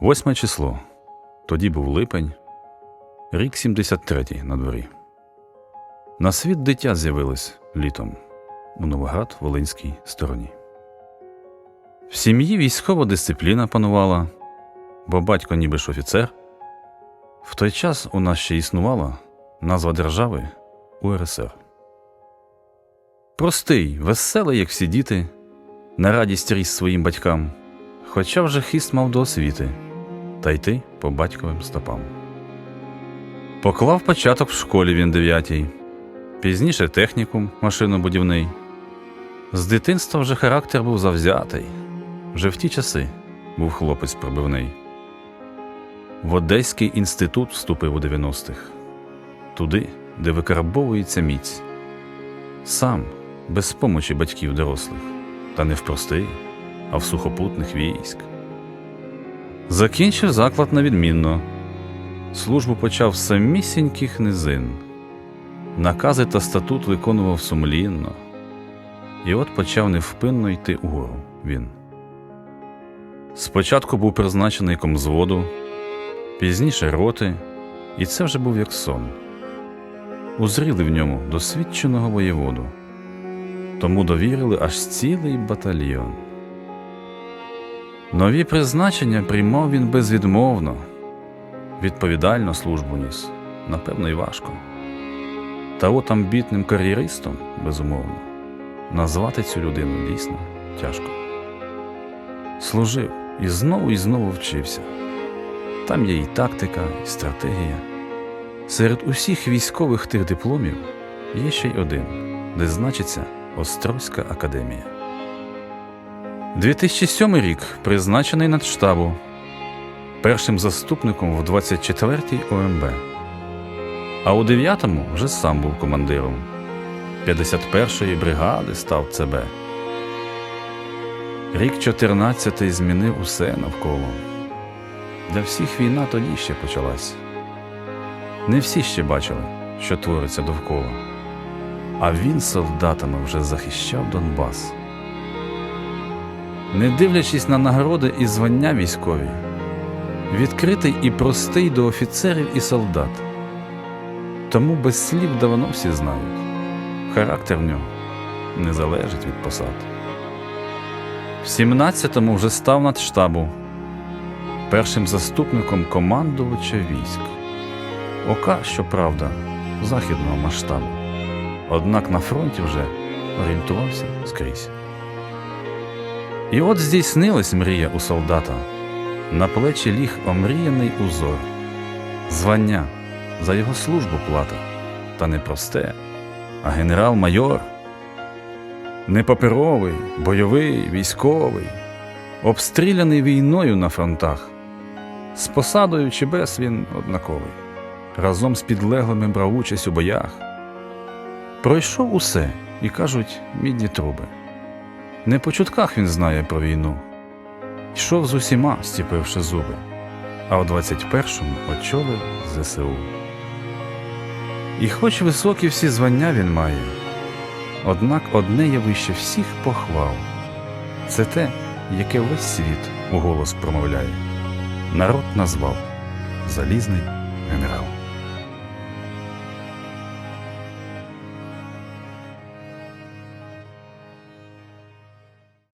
Восьме число. Тоді був липень, рік 73-й на дворі. На світ дитя з'явилось літом у Новоград Волинській стороні. В сім'ї військова дисципліна панувала, бо батько ніби ж офіцер. В той час у нас ще існувала назва держави УРСР. Простий, веселий, як всі діти, на радість ріс своїм батькам, хоча вже хист мав до освіти, та йти по батьковим стопам. Поклав початок в школі він дев'ятій, пізніше технікум машинобудівний. З дитинства вже характер був завзятий, вже в ті часи був хлопець пробивний. В Одеський інститут вступив у 90-х, туди, де викарбовується міць. Сам, без помочі батьків дорослих, та не в простий, а в сухопутних військ. Закінчив заклад на відмінно. Службу почав самісіньких низин. Накази та статут виконував сумлінно. І от почав невпинно йти угору він. Спочатку був призначений комзводу, пізніше роти, і це вже був як сон. Узріли в ньому досвідченого воєводу, тому довірили аж цілий батальйон. Нові призначення приймав він безвідмовно, відповідально службу ніс, напевно, й важко. Та от амбітним кар'єристом, безумовно, назвати цю людину дійсно тяжко. Служив і знову і знову вчився. Там є і тактика, і стратегія. Серед усіх військових тих дипломів є ще й один, де значиться Острозька академія. 2007 рік призначений над штабу першим заступником в 24-й ОМБ. А у 9-му вже сам був командиром 51-ї бригади став ЦБ. Рік 14-й змінив усе навколо. Для всіх війна тоді ще почалась. Не всі ще бачили, що твориться довкола. А він солдатами вже захищав Донбас. Не дивлячись на нагороди і звання військові, відкритий і простий до офіцерів і солдат. Тому без слів давно всі знають, характер в нього не залежить від посад. В 17-му вже став над штабу, першим заступником командувача військ. Ока, щоправда, західного масштабу. Однак на фронті вже орієнтувався скрізь. І от здійснилась мрія у солдата. На плечі ліг омріяний узор, звання за його службу плата, та не просте, а генерал-майор. Не паперовий, бойовий, військовий, обстріляний війною на фронтах. З посадою чи без він однаковий, разом з підлеглими брав участь у боях. Пройшов усе і кажуть мідні труби. Не по чутках він знає про війну. Йшов з усіма, стіпивши зуби, а в 21-му очолив ЗСУ. І хоч високі всі звання він має, однак одне є вище всіх похвал це те, яке весь світ у голос промовляє. Народ назвав Залізний генерал.